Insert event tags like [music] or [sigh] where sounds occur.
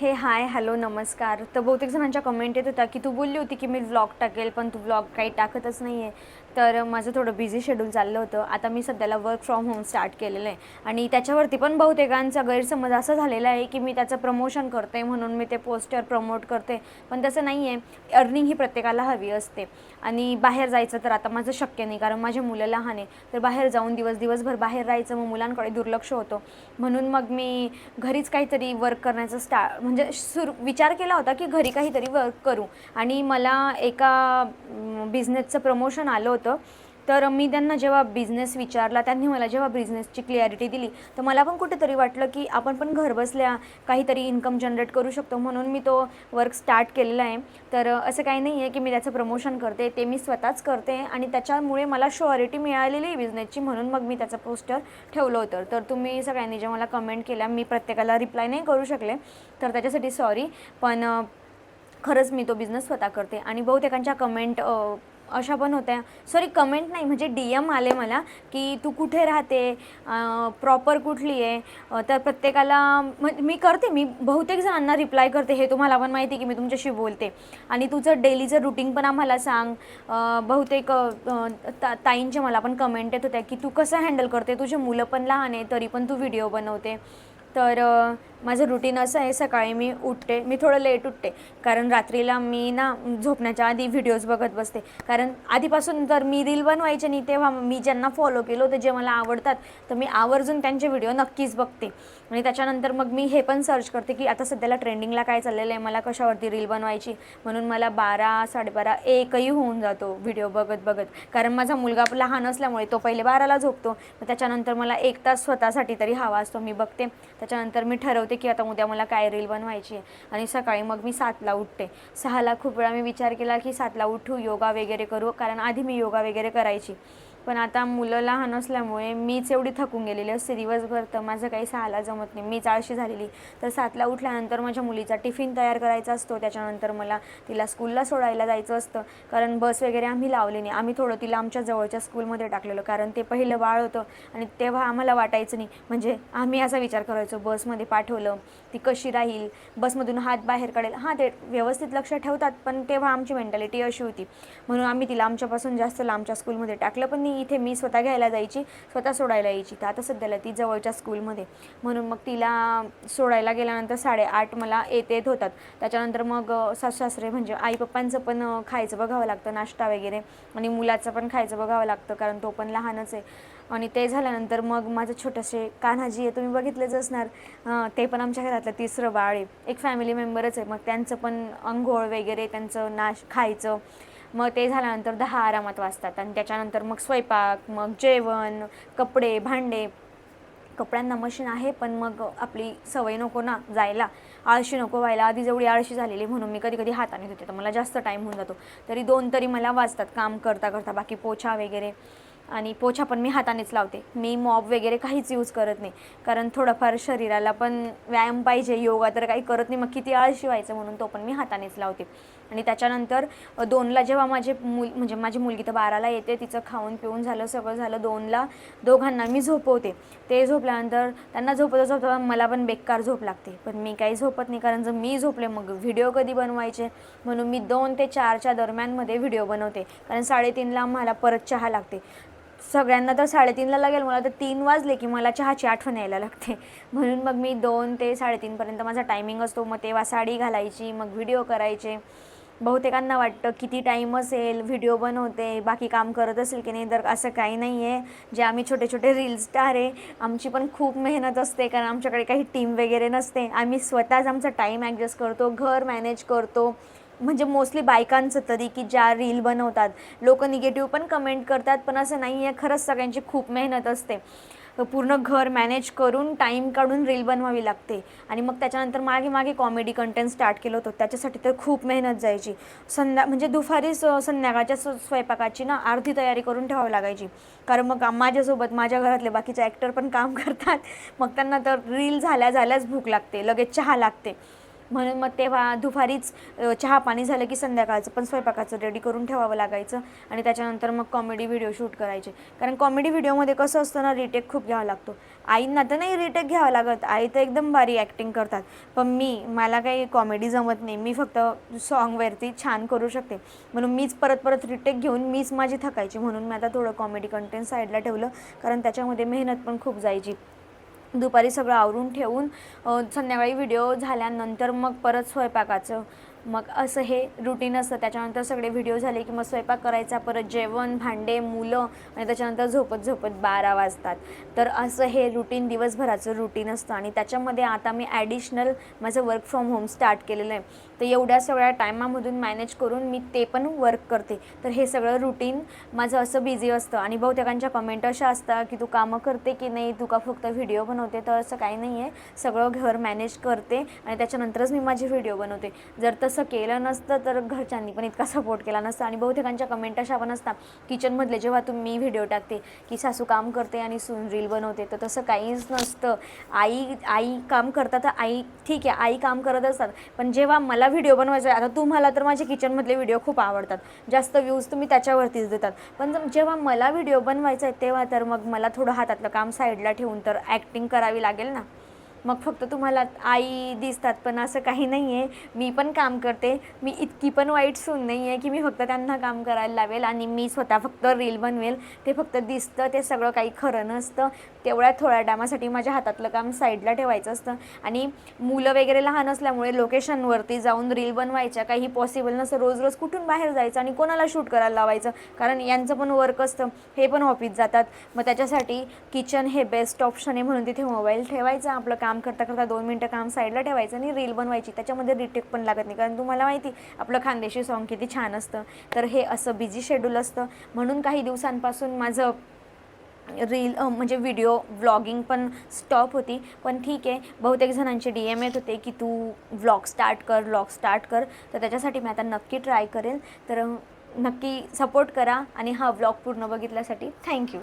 हे hi hello नमस्कार. तर बहुतेक जणांच्या कमेंट येत होत्या की तू बोलली होती की मी व्लॉग टाकेल पण तू व्लॉग काही टाकतच नाही आहे तर माझं थोडं बिझी शेड्यूल चाललं होतं. आता मी सध्याला वर्क फ्रॉम होम स्टार्ट केलेलं आहे. आणि त्याच्यावरती पण बहुतेकांचा गैरसमज असा झालेला आहे की मी त्याचं प्रमोशन करते म्हणून मी ते पोस्टर प्रमोट करते. पण तसं नाही आहे अर्निंग ही प्रत्येकाला हवी असते. आणि बाहेर जायचं तर आता माझं शक्य नाही कारण माझे मुलं लहान आहे तर बाहेर जाऊन दिवस दिवसभर बाहेर राहायचं मग मुलांकडे दुर्लक्ष होतं. म्हणून मग मी घरीच काहीतरी वर्क करण्याचं स्टा म्हणजे सुरू विचार केला होता की घरी काहीतरी वर्क करू. आणि मला एका बिझनेसचं प्रमोशन आलं होतं. तर मी त्यांना जेव्हा बिझनेस विचारला त्यांनी मला जेव्हा बिझनेसची क्लिअरिटी दिली तर मला पण कुठेतरी वाटलं की आपण पण घरबसल्या काहीतरी इन्कम जनरेट करू शकतो. म्हणून मी तो वर्क स्टार्ट केलेला आहे. तर असं काही नाही आहे की मी त्याचं प्रमोशन करते ते मी स्वतःच करते आणि त्याच्यामुळे मला शुअरिटी मिळालेली आहे बिझनेसची म्हणून मग मी त्याचं पोस्टर ठेवलं होतं. तर तुम्ही सगळ्यांनी जेव्हा मला कमेंट केल्या मी प्रत्येकाला रिप्लाय नाही करू शकले. तर त्याच्यासाठी सॉरी पण खरंच मी तो बिझनेस स्वतः करते आणि बहुतेकांच्या कमेंट अशा पण होत्या. सॉरी कमेंट नाही म्हणजे डी एम आले मला की तू कुठे राहते? प्रॉपर कुठली आहे? तर प्रत्येकाला मी करते मी बहुतेक जणांना रिप्लाय करते. हे तुम्हाला पण माहिती आहे की मी तुमच्याशी बोलते. आणि तुझं डेलीचं रुटीन पण आम्हाला सांग बहुतेक ता ताईंच्या मला पण कमेंट येत होत्या की तू कसं हँडल करते? तुझे मुलं पण लहान आहे तरी पण तू व्हिडिओ बनवते. तर माझं रुटीन असं आहे सकाळी मी उठते. मी थोडं लेट उठते. कारण रात्रीला मी ना झोपण्याच्या आधी व्हिडिओज बघत बसते. कारण आधीपासून तर मी रील बनवायचे नाही तेव्हा मी ज्यांना फॉलो केलं होतं जे मला आवडतात तर मी आवर्जून त्यांचे व्हिडिओ नक्कीच बघते. आणि त्याच्यानंतर मग मी हे पण सर्च करते की आता सध्याला ट्रेंडिंगला काय चाललेलं आहे मला कशावरती रील बनवायची? म्हणून मला बारा साडेबारा एकही होऊन जातो व्हिडिओ बघत बघत. कारण माझा मुलगा लहान असल्यामुळे तो पहिले बाराला झोपतो. मग त्याच्यानंतर मला एक तास स्वतःसाठी तरी हवा असतो मी बघते. त्याच्यानंतर मी ठरवते की आता उद्या मला काय रील बनवायची आहे? आणि सकाळी मग मी सातला उठते. सहाला खूप वेळा मी विचार केला की सातला उठू योगा वगैरे करू. कारण आधी मी योगा वगैरे करायची. पण आता मुलं लहान असल्यामुळे मीच एवढी थकून गेलेली असते. दिवसभर तर माझं काही सहाला जमत नाही. मीच आळशी झालेली. तर सातला उठल्यानंतर माझ्या मुलीचा टिफिन तयार करायचा असतो. त्याच्यानंतर मला तिला स्कूलला सोडायला जायचं असतं. कारण बस वगैरे आम्ही लावली नाही. आम्ही थोडं तिला आमच्या जवळच्या स्कूलमध्ये टाकलेलं. कारण ते पहिलं बाळ होतं आणि तेव्हा आम्हाला वाटायचं नाही. म्हणजे आम्ही असा विचार करायचो. बसमध्ये पाठवलं. ती कशी राहील? बसमधून हात बाहेर काढेल? हां ते व्यवस्थित लक्ष ठेवतात. पण तेव्हा आमची मेंटॅलिटी अशी होती. म्हणून आम्ही तिला आमच्यापासून जास्त लांबच्या स्कूलमध्ये टाकलं पण नाही. इथे मी स्वतः घ्यायला जायची स्वतः सोडायला यायची. तर आता सध्याला ती जवळच्या स्कूलमध्ये. म्हणून मग तिला सोडायला गेल्यानंतर साडेआठ मला येत येत होतात. त्याच्यानंतर मग अ, सासू सासरे म्हणजे आई पप्पांचं पण खायचं बघावं लागतं नाश्ता वगैरे. आणि मुलाचं पण खायचं बघावं लागतं कारण तो पण लहानच आहे. आणि ते झाल्यानंतर मग माझं छोटंसे कान्हाजी आहे तुम्ही बघितलेच असणार. ते पण आमच्या घरातलं तिसरं बाळ आहे. एक फॅमिली मेंबरच आहे. मग त्यांचं पण अंघोळ वगैरे त्यांचं नाश खायचं. मग ते झाल्यानंतर दहा आरामात वाजतात आणि त्याच्यानंतर मग स्वयंपाक मग जेवण कपडे भांडे. कपड्यांना मशीन आहे पण मग आपली सवय नको ना जायला. आळशी नको व्हायला. आधी जेवढी आळशी झालेली म्हणून मी कधी कधी हाताने धुते तर मला जास्त टाईम होऊन जातो. तरी दोन तरी मला वाजतात काम करता करता बाकी पोछा वगैरे. आणि पोछा पण मी हातानेच लावते. मी मॉब वगैरे काहीच यूज करत नाही. कारण थोडंफार शरीराला पण व्यायाम पाहिजे. योगा तर काही करत नाही. मग किती आळशी व्हायचं म्हणून तो पण मी हातानेच लावते. आणि त्याच्यानंतर दोनला जेव्हा माझे मुल म्हणजे माझी मुलगी तर बाराला येते तिचं खाऊन पिऊन झालं सगळं झालं दोनला दोघांना मी झोपवते. ते झोपल्यानंतर त्यांना झोपता झोपता मला पण बेकार झोप लागते. पण मी काही झोपत नाही कारण जर मी झोपले मग व्हिडिओ कधी बनवायचे? म्हणून मी दोन ते चारच्या दरम्यानमध्ये व्हिडिओ बनवते. कारण साडेतीनला मला परत चहा लागते. सगळ्यांना तर साडेतीनला लागेल मला तर तीन वाजले की मला चहाची आठवण यायला लागते. म्हणून मग मी दोन ते साडेतीनपर्यंत माझा टायमिंग असतो. मग तेव्हा साडी घालायची मग व्हिडिओ करायचे. बहुतेकांना वाटतं किती टाईम असेल व्हिडिओ बनवते बाकी काम करत असेल की नाही तर असं काही नाही आहे जे आम्ही छोटे छोटे रील स्टार आहे आमची पण खूप मेहनत असते कारण आमच्याकडे काही टीम वगैरे नसते. आम्ही स्वतःच आमचा टाईम ॲडजस्ट करतो घर मॅनेज करतो. म्हणजे मोस्टली बायकांचं तरी की ज्या रील बनवतात. लोक निगेटिव्ह पण कमेंट करतात पण असं नाही आहे खरंच सगळ्यांची खूप मेहनत असते. पूर्ण घर मॅनेज करून टाईम काढून रील बनवावी लागते. आणि मग त्याच्यानंतर मागे मागे कॉमेडी कंटेंट स्टार्ट केलं होतं. त्याच्यासाठी तर खूप मेहनत जायची. संध्या म्हणजे दुपारी स- संध्याकाळच्या स- स्वयंपाकाची ना अर्धी तयारी करून ठेवावी लागायची. कारण मग माझ्यासोबत माझ्या घरातले बाकीचे ॲक्टर पण काम [laughs] करतात. मग त्यांना तर रील झाल्या झाल्याच भूक लागते. लगेच चहा लागते. म्हणून मग तेव्हा दुपारीच चहा पाणी झालं की संध्याकाळचं पण स्वयंपाकाचं रेडी करून ठेवावं लागायचं आणि त्याच्यानंतर मग कॉमेडी व्हिडिओ शूट करायचे. कारण कॉमेडी व्हिडिओमध्ये कसं असतं ना रिटेक खूप घ्यावा लागतो. आईंना तर नाही रिटेक घ्यावा लागत आई तर एकदम भारी ॲक्टिंग करतात. पण मी मला काही कॉमेडी जमत नाही. मी फक्त सॉंगवरती छान करू शकते. म्हणून मीच परत परत रिटेक घेऊन मीच माझी थकायची. म्हणून मी आता थोडं कॉमेडी कंटेंट साईडला ठेवलं. कारण त्याच्यामध्ये मेहनत पण खूप जायची. दुपारी सगळं आवरून ठेवून संध्याकाळी व्हिडिओ झाल्यानंतर मग परत स्वयंपाकाचं. मग असं हे रुटीन असतं. त्याच्यानंतर सगळे व्हिडिओ झाले की मग स्वयंपाक करायचा परत जेवण भांडे मुलं आणि त्याच्यानंतर झोपत झोपत बारा वाजतात. तर असं हे रुटीन दिवसभराचं रुटीन असतं. आणि त्याच्यामध्ये आता मी ॲडिशनल माझं वर्क फ्रॉम होम स्टार्ट केलेलं आहे. तर एवढ्या सगळ्या टायमामधून मॅनेज करून मी ते पण वर्क करते. तर हे सगळं रुटीन माझं असं बिझी असतं. आणि बहुतेकांच्या कमेंट अशा असतात की तू कामं करते की नाही? तू का फक्त व्हिडिओ बनवते? तर असं काही नाही आहे सगळं घर मॅनेज करते आणि त्याच्यानंतरच मी माझे व्हिडिओ बनवते. जर तर तसं केलं नसतं तर घरच्यांनी पण इतका सपोर्ट केला नसता. आणि बहुतेकांच्या कमेंट अशा पण असतात किचनमधले जेव्हा तुम्ही व्हिडिओ टाकते की सासू काम करते आणि सून रील बनवते तर तसं काहीच नसतं. आई आई काम करतात तर आई ठीक आहे आई काम करत असतात पण जेव्हा मला व्हिडिओ बनवायचा आहे आता तुम्हाला तर माझे किचनमधले व्हिडिओ खूप आवडतात. जास्त व्ह्यूज तुम्ही त्याच्यावरतीच देतात. पण जेव्हा मला व्हिडिओ बनवायचा आहे तेव्हा तर मग मला थोडं हातातलं काम साईडला ठेवून तर ॲक्टिंग करावी लागेल ना? मग फक्त तुम्हाला आई दिसतात पण असं काही नाही आहे मी पण काम करते. मी इतकी पण वाईट सून नाही आहे की मी फक्त त्यांना काम करायला लावेल आणि मी स्वतः फक्त रील बनवेल. ते फक्त दिसतं ते सगळं काही खरं नसतं. तेवढ्या थोड्या टायमासाठी माझ्या हातातलं काम साईडला ठेवायचं असतं. आणि मुलं वगैरे लहान असल्यामुळे लोकेशनवरती जाऊन रील बनवायच्या. काही पॉसिबल नसतं. रोज रोज कुठून बाहेर जायचं आणि कोणाला शूट करायला लावायचं? कारण यांचं पण वर्क असतं. हे पण ऑफिस जातात. मग त्याच्यासाठी किचन हे बेस्ट ऑप्शन आहे म्हणून तिथे मोबाईल ठेवायचा. आपलं काम करता करता दोन मिनटं काम साईडला ठेवायचं आणि रील बनवायची. त्याच्यामध्ये रिटेक पण लागत नाही. कारण तुम्हाला माहिती आपलं खानदेशी सॉन्ग किती छान असतं. तर हे असं बिझी शेड्यूल असतं. म्हणून काही दिवसांपासून माझं रील म्हणजे व्हिडिओ व्लॉगिंग पण स्टॉप होती. पण ठीक आहे. बहुतेक जणांचे डी एम येत होते की तू व्लॉग स्टार्ट कर व्लॉग स्टार्ट कर. तर त्याच्यासाठी मी आता नक्की ट्राय करेन. तर नक्की सपोर्ट करा आणि हा व्लॉग पूर्ण बघितल्यासाठी थँक्यू